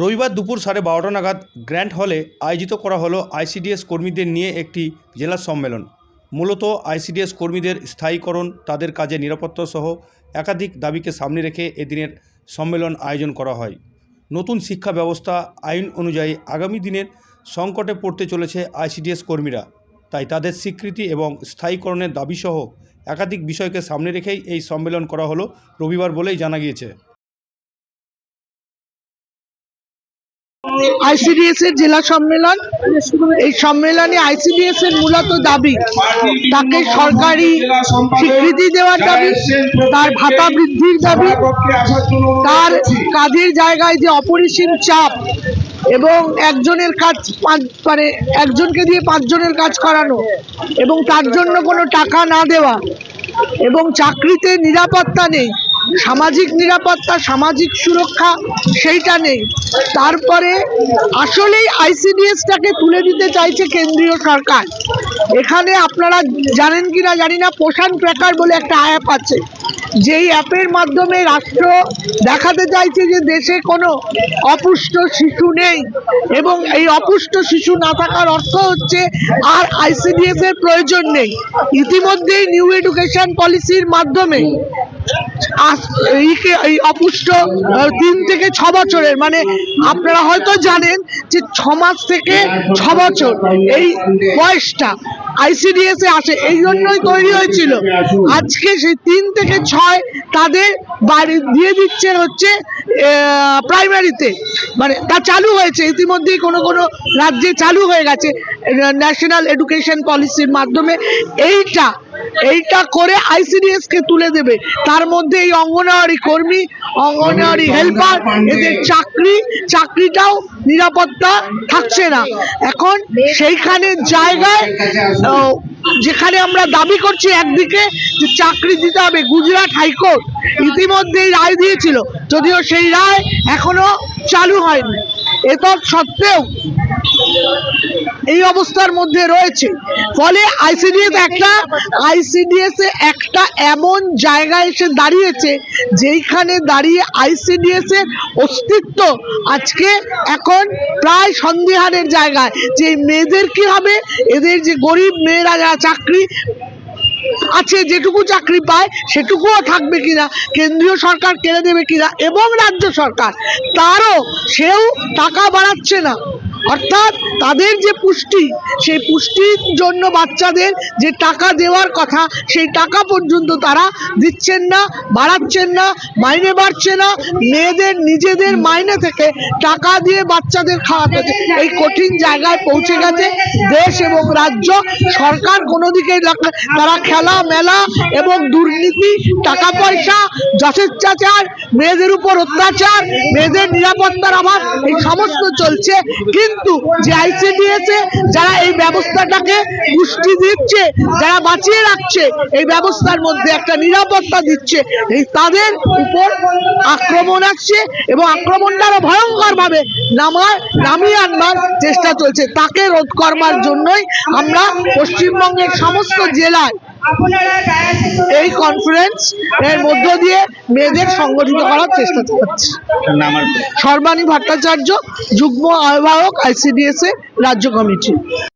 রবিবার দুপুর সাড়ে বারোটা নাগাদ গ্র্যান্ড হলে আয়োজিত করা হলো আইসিডিএস কর্মীদের নিয়ে একটি জেলা সম্মেলন। মূলত আইসিডিএস কর্মীদের স্থায়ীকরণ, তাদের কাজে নিরাপত্তা সহ একাধিক দাবিকে সামনে রেখে এদিনের সম্মেলন আয়োজন করা হয়। নতুন শিক্ষা ব্যবস্থা আইন অনুযায়ী আগামী দিনের সংকটে পড়তে চলেছে আইসিডিএস কর্মীরা। তাই তাদের স্বীকৃতি এবং স্থায়ীকরণের দাবিসহ একাধিক বিষয়কে সামনে রেখেই এই সম্মেলন করা হলো রবিবার বলেই জানা গিয়েছে। আইসিডিএস এর জেলা সম্মেলন, এই সম্মেলনে আইসিডিএস এর মূলত দাবি, তাকে সরকারি স্বীকৃতি দেওয়ার দাবি, তার ভাতা বৃদ্ধির দাবি, তার কাজের জায়গায় যে অপরিসীম চাপ এবং একজনের কাজ মানে একজনকে দিয়ে পাঁচজনের কাজ করানো এবং তার জন্য কোনো টাকা না দেওয়া এবং চাকরিতে নিরাপত্তা নেই সামাজিক নিরাপত্তা, সামাজিক সুরক্ষা সেইটা নেই। তারপরে আসলেই আইসিডিএসটাকে তুলে দিতে চাইছে কেন্দ্রীয় সরকার। এখানে আপনারা জানেন কি না জানি না, পোষণ ট্র্যাকার বলে একটা অ্যাপ আছে। যেই অ্যাপের মাধ্যমে রাষ্ট্র দেখাতে চাইছে যে দেশে কোনো অপুষ্ট শিশু নেই এবং এই অপুষ্ট শিশু না থাকার অর্থ হচ্ছে আর আইসিডিএস এর প্রয়োজন নেই। ইতিমধ্যেই নিউ এডুকেশন পলিসির মাধ্যমে এই অপুষ্ট তিন থেকে ছ বছরের মানে আপনারা হয়তো জানেন যে ছ মাস থেকে ছ বছর এই বয়সটা আইসিডিএস এ আসে। এই জন্যই তৈরি হয়েছিল। আজকে সেই তিন থেকে ছয় তাদের বাড়ি দিয়ে দিচ্ছে হচ্ছে প্রাইমারিতে মানে তা চালু হয়েছে। ইতিমধ্যেই কোনো কোনো রাজ্যে চালু হয়ে গেছে। ন্যাশনাল এডুকেশন পলিসির মাধ্যমে। এইটা এইটা করে আইসিডিএস কে তুলে দেবে। তার মধ্যে এই অঙ্গনওয়াড়ি কর্মী, অঙ্গনওয়াড়ি হেল্পার, এদের চাকরি, চাকরিটাও নিরাপত্তা থাকছে না। এখন সেইখানে জায়গায় যেখানে আমরা দাবি করছি একদিকে যে চাকরি দিতে হবে গুজরাট হাইকোর্ট। ইতিমধ্যেই রায় দিয়েছিল। যদিও সেই রায় এখনও চালু হয়নি। এতৎ সত্ত্বেও এই অবস্থার মধ্যে রয়েছে। ফলে আইসিডিএস একটা আইসিডিএস একটা এমন জায়গায় এসে দাঁড়িয়েছে, যেইখানে দাঁড়িয়ে আইসিডিএস এর অস্তিত্ব আজকে এখন প্রায় সন্দেহানের জায়গায়। যে মেয়েদের কি হবে? এদের যে গরিব মেয়েরা যারা চাকরি আছে, যেটুকু চাকরি পায়, সেটুকুও থাকবে কিনা, কেন্দ্রীয় সরকার কেড়ে দেবে কিনা, এবং রাজ্য সরকার, তারও সেও টাকা বাড়াচ্ছে না। অর্থাৎ তাদের যে পুষ্টি, সেই পুষ্টির জন্য বাচ্চাদের যে টাকা দেওয়ার কথা, সেই টাকা পর্যন্ত তারা দিচ্ছেন না, বাড়াচ্ছেন না, মাইনে বাড়ছে না, মেয়েদের নিজেদের মাইনে থেকে টাকা দিয়ে বাচ্চাদের খাওয়াতে এই কঠিন জায়গায় পৌঁছে গেছে দেশ এবং রাজ্য। সরকার কোনো দিকে তারা খেলা মেলা এবং দুর্নীতি, টাকা পয়সা, যথেচ্ছাচার, মেয়েদের উপর অত্যাচার, মেয়েদের নিরাপত্তার অভাব, এই সমস্ত চলছে। কিন্তু যে আইসিডিএস এ যারা এই ব্যবস্থাটাকে পুষ্টি দিচ্ছে, যারা বাঁচিয়ে রাখছে, এই ব্যবস্থার মধ্যে একটা নিরাপত্তা দিচ্ছে, এই তাদের উপর আক্রমণ আসছে এবং আক্রমণটা আরও ভয়ঙ্কর ভাবে নামার নামিয়ে আনবার চেষ্টা চলছে। তাকে রোধ করবার জন্যই আমরা পশ্চিমবঙ্গের সমস্ত জেলায় এই কনফারেন্স এর মধ্য দিয়ে মেয়েদের সংগঠিত করার চেষ্টা চালাচ্ছে সর্বাণী ভট্টাচার্য যুগ্ম আহ্বায়ক আইসিডিএস এর রাজ্য কমিটি।